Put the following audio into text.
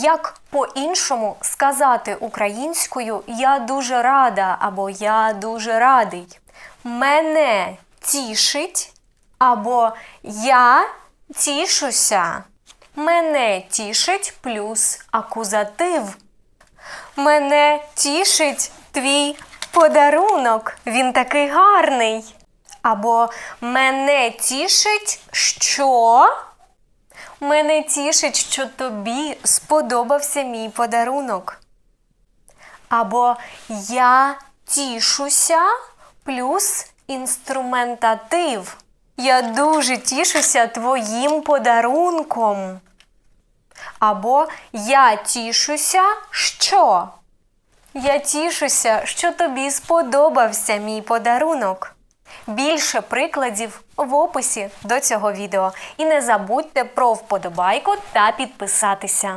Як по-іншому сказати українською я дуже рада або я дуже радий? Мене тішить або я тішуся. Мене тішить плюс акузатив. Мене тішить твій подарунок. Він такий гарний. Або мене тішить, що. Мене тішить, що тобі сподобався мій подарунок. Або я тішуся плюс інструментатив. Я дуже тішуся твоїм подарунком. Або я тішуся, що? Я тішуся, що тобі сподобався мій подарунок. Більше прикладів в описі до цього відео. І не забудьте про вподобайку та підписатися.